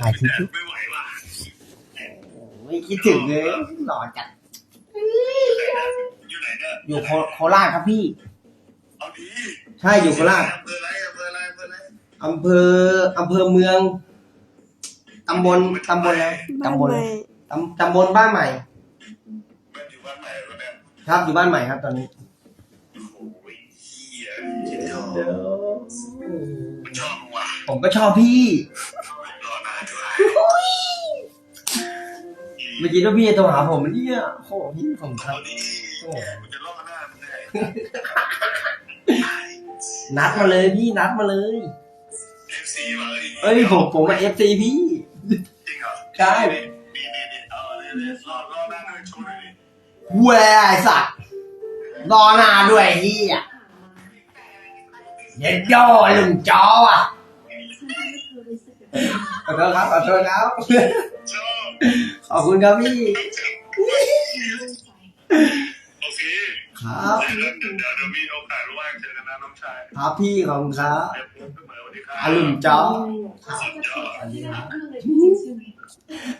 ถ่ายคลิปอยู่ไม่ไหวว่ะไม่คิดถึงเลยหล่อจัดอยู่ไหนเนี่ยอยู่โคโคราชครับพี่เอาดีใช่อยู่โคราชอำเภออะไรอำเภออะไรอำเภออะไรอำเภออำเภอเมืองตำบลตำบลอะไรบ้านตำบลใหม่ตำตำบลบ้านใหม่มันอยู่บ้านใหม่แล้วเนี่ยครับอยู่บ้านใหม่ครับตอนนี้โอ้ยเฮียคิดชอบชอบมึงว่ะผมก็ชอบพี่ เมื่อกี้ว่าพี่จะโทรหาผมเนี่ยโอ้โหพี่ผมครัเอาบดีโอ้โหมึงจะล่อหน้ามึงไงนัดมาเลยพี่นัดมาเลย เอฟซีว่ะเอ้ยผมผมมาเอฟซีพี่ จริงเหรอใช่ดีดีดีเอาเลยเลยล่อล่อหน้าหน่อยโชว์หน่อยดิแหวไอ้สัตว์รอหนาด้วยไอ้เฮียเย็ดย่อลุงจอว่ะขอโทษครับขอโทษครับชอบ ขอบคุณครับพี่ โอเคครับเดี๋ยวมีโอกาสว่างเจอกันนะน้องชายครับพี่ขอบคุณครับอารมณ์จ้ารัอรุณบ จ้า